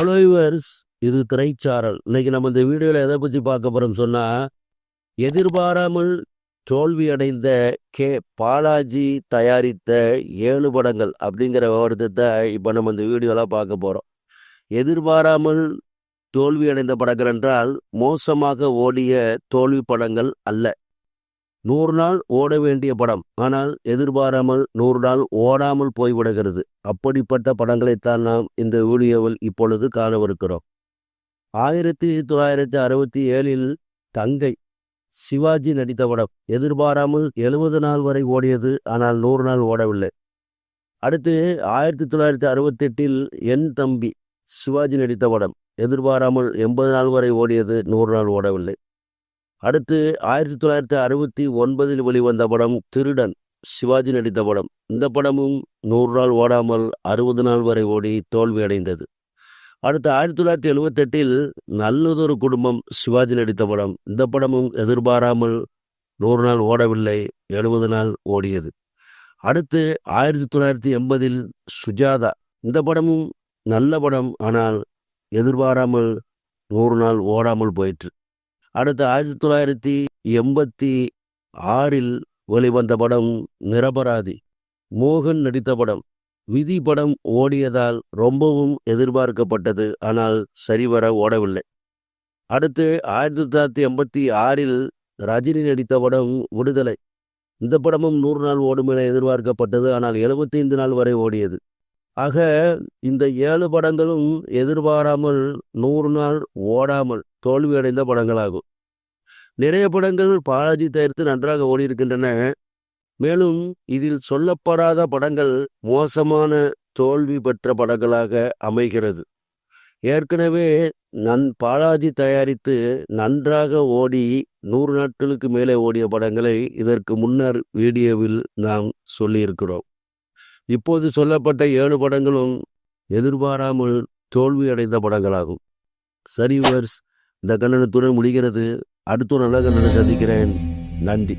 Followers இது திரைச்சாரல். இன்னைக்கு நம்ம இந்த வீடியோவில் எதை பற்றி பார்க்க போகிறோம் சொன்னால் எதிர்பாராமல் தோல்வி அடைந்த கே. பாலாஜி தயாரித்த ஏழு படங்கள் அப்படிங்கிற விவரத்தை இப்போ நம்ம இந்த வீடியோவில் பார்க்க போகிறோம் எதிர்பாராமல் தோல்வி அடைந்த படங்கள் என்றால் மோசமாக ஓடிய தோல்வி படங்கள் அல்ல. நூறு நாள் ஓட வேண்டிய படம். ஆனால் எதிர்பாராமல் நூறு நாள் ஓடாமல் போய்விடுகிறது. அப்படிப்பட்ட படங்களைத்தான் நாம் இந்த வீடியோவில் இப்பொழுது காணவிருக்கிறோம். ஆயிரத்தி தொள்ளாயிரத்தி அறுபத்தி ஏழில் தங்கை சிவாஜி நடித்த படம். எதிர்பாராமல் எழுபது நாள் வரை ஓடியது. ஆனால் நூறு நாள் ஓடவில்லை. அடுத்து ஆயிரத்தி தொள்ளாயிரத்தி அறுபத்தெட்டில் என் தம்பி சிவாஜி நடித்த படம். எதிர்பாராமல் எண்பது நாள் வரை ஓடியது. நூறு நாள் ஓடவில்லை. அடுத்து ஆயிரத்தி தொள்ளாயிரத்தி அறுபத்தி ஒன்பதில் வெளிவந்த படம் திருடன் சிவாஜி நடித்த படம். இந்த படமும் நூறு நாள் ஓடாமல் அறுபது நாள் வரை ஓடி தோல்வி அடைந்தது. அடுத்து ஆயிரத்தி தொள்ளாயிரத்தி எழுபத்தெட்டில் நல்லதொரு குடும்பம் சிவாஜி நடித்த படம். இந்த படமும் எதிர்பாராமல் நூறு நாள் ஓடவில்லை எழுபது நாள் ஓடியது. அடுத்து ஆயிரத்தி தொள்ளாயிரத்தி எண்பதில் சுஜாதா. இந்த படமும் நல்ல படம் ஆனால் எதிர்பாராமல் நூறு நாள் ஓடாமல் போயிற்று. அடுத்து ஆயிரத்தி தொள்ளாயிரத்தி எண்பத்தி ஆறில் வெளிவந்த படம் நிரபராதி. மோகன் நடித்த படம். விதி படம் ஓடியதால் ரொம்பவும் எதிர்பார்க்கப்பட்டது. ஆனால் சரிவர ஓடவில்லை. அடுத்து ஆயிரத்தி தொள்ளாயிரத்தி எண்பத்தி ஆறில் ரஜினி நடித்த படம் விடுதலை. இந்த படமும் நூறு நாள் ஓடும் என எதிர்பார்க்கப்பட்டது. ஆனால் எழுபத்தைந்து நாள் வரை ஓடியது. ஆக இந்த ஏழு படங்களும் எதிர்பாராமல் நூறு நாள் ஓடாமல் தோல்வியடைந்த படங்களாகும். நிறைய படங்கள் பாலாஜி தயாரித்து நன்றாக ஓடியிருக்கின்றன. மேலும் இதில் சொல்லப்படாத படங்கள் மோசமான தோல்வி பெற்ற படங்களாக அமைகிறது. ஏற்கனவே நன் பாலாஜி தயாரித்து நன்றாக ஓடி நூறு நாட்களுக்கு மேலே ஓடிய படங்களை இதற்கு முன்னர் வீடியோவில் நாம் சொல்லியிருக்கிறோம். இப்போது சொல்லப்பட்ட ஏழு படங்களும் எதிர்பாராமல் தோல்வி அடைந்த படங்களாகும். சரி வர்ஸ் இந்த கண்ணனத்துடன் முடிகிறது. அடுத்த ஒரு நல்ல கண்ணனை சந்திக்கிறேன். நன்றி.